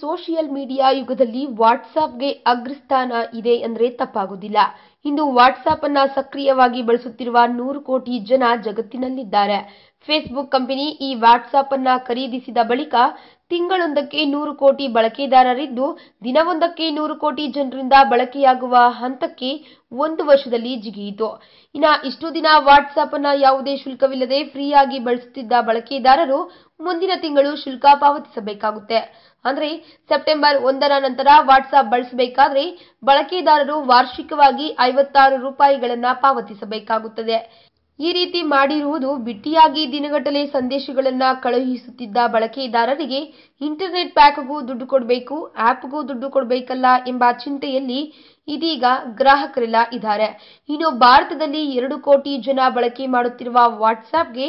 Social media ಯುಗದಲ್ಲಿ ವಾಟ್ಸಾಪ್ಗೆ ಅಗ್ರಸ್ಥಾನ ಇದೆ ಅಂದ್ರೆ ತಪ್ಪಾಗುವುದಿಲ್ಲ ಇಂದು ವಾಟ್ಸಾಪ್ ಅನ್ನ ಸಕ್ರಿಯವಾಗಿ ಬಳಸುತ್ತಿರುವ ನೂರು ಕೋಟಿ ಜನ ಜಗತ್ತಿನಲ್ಲಿದ್ದಾರೆ. ಫೇಸ್ಬುಕ್ ಕಂಪನಿ ಈ ವಾಟ್ಸಾಪ್ ಅನ್ನ ಖರೀದಿಸಿದ ಬಳಿಕ ತಿಂಗಳೊಂದಕ್ಕೆ ನೂರು ಕೋಟಿ ಬಳಕೆದಾರರಿದ್ದು, ದಿನವೊಂದಕ್ಕೆ ನೂರು ಕೋಟಿ ಜನರಿಂದ ಬಳಕೆಯಾಗುವ ಹಂತಕ್ಕೆ ಒಂದು ವರ್ಷದಲ್ಲಿ ಜಿಗಿಯಿತು. ಇನ್ನು ಇಷ್ಟು ದಿನ ವಾಟ್ಸಾಪ್ ಅನ್ನ ಯಾವುದೇ ಶುಲ್ಕವಿಲ್ಲದೆ ಫ್ರೀಯಾಗಿ ಬಳಸುತ್ತಿದ್ದ ಬಳಕೆದಾರರು ಮುಂದಿನ ತಿಂಗಳು ಶುಲ್ಕ ಪಾವತಿಸಬೇಕಾಗುತ್ತೆ. ಅಂದ್ರೆ ಸೆಪ್ಟೆಂಬರ್ ಒಂದರ ನಂತರ ವಾಟ್ಸಾಪ್ ಬಳಸಬೇಕಾದ್ರೆ ಬಳಕೆದಾರರು ವಾರ್ಷಿಕವಾಗಿ ಐವತ್ತಾರು ರೂಪಾಯಿಗಳನ್ನ ಪಾವತಿಸಬೇಕಾಗುತ್ತದೆ. ಈ ರೀತಿ ಮಾಡಿರುವುದು ಬಿಟ್ಟಿಯಾಗಿ ದಿನಗಟ್ಟಲೆ ಸಂದೇಶಗಳನ್ನ ಕಳುಹಿಸುತ್ತಿದ್ದ ಬಳಕೆದಾರರಿಗೆ ಇಂಟರ್ನೆಟ್ ಪ್ಯಾಕ್ಗೂ ದುಡ್ಡು ಕೊಡಬೇಕು ಆಪ್ಗೂ ದುಡ್ಡು ಕೊಡಬೇಕಲ್ಲ ಎಂಬ ಚಿಂತೆಯಲ್ಲಿ ಇದೀಗ ಗ್ರಾಹಕರೆಲ್ಲ ಇದ್ದಾರೆ. ಇನ್ನು ಭಾರತದಲ್ಲಿ ಎರಡು ಕೋಟಿ ಜನ ಬಳಕೆ ಮಾಡುತ್ತಿರುವ ವಾಟ್ಸಾಪ್ಗೆ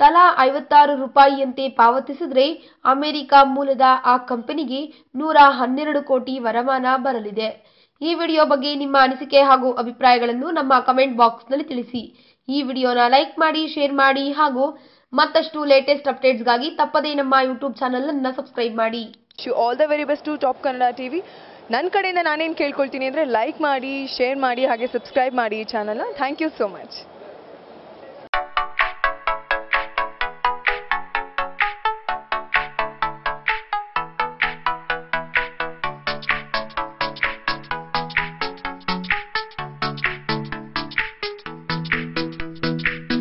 ತಲಾ ಐವತ್ತಾರು ರೂಪಾಯಿಯಂತೆ ಪಾವತಿಸಿದ್ರೆ ಅಮೆರಿಕ ಮೂಲದ ಆ ಕಂಪನಿಗೆ ನೂರ ಹನ್ನೆರಡು ಕೋಟಿ ವರಮಾನ ಬರಲಿದೆ. ಈ ವಿಡಿಯೋ ಬಗ್ಗೆ ನಿಮ್ಮ ಅನಿಸಿಕೆ ಹಾಗೂ ಅಭಿಪ್ರಾಯಗಳನ್ನು ನಮ್ಮ ಕಮೆಂಟ್ ಬಾಕ್ಸ್ನಲ್ಲಿ ತಿಳಿಸಿ. ಈ ವಿಡಿಯೋನ ಲೈಕ್ ಮಾಡಿ, ಶೇರ್ ಮಾಡಿ ಹಾಗೂ ಮತ್ತಷ್ಟು ಲೇಟೆಸ್ಟ್ ಅಪ್ಡೇಟ್ಸ್ಗಾಗಿ ತಪ್ಪದೇ ನಮ್ಮ ಯೂಟ್ಯೂಬ್ ಚಾನಲನ್ನು ಸಬ್ಸ್ಕ್ರೈಬ್ ಮಾಡಿ. Wish all the very best to top Kannada T V ನನ್ನ ಕಡೆಯಿಂದ ನಾನೇನು ಕೇಳ್ಕೊಳ್ತೀನಿ ಅಂದರೆ ಲೈಕ್ ಮಾಡಿ, ಶೇರ್ ಮಾಡಿ ಹಾಗೆ ಸಬ್ಸ್ಕ್ರೈಬ್ ಮಾಡಿ ಈ ಚಾನಲ್ನ ಥ್ಯಾಂಕ್ ಯು ಸೋ ಮಚ್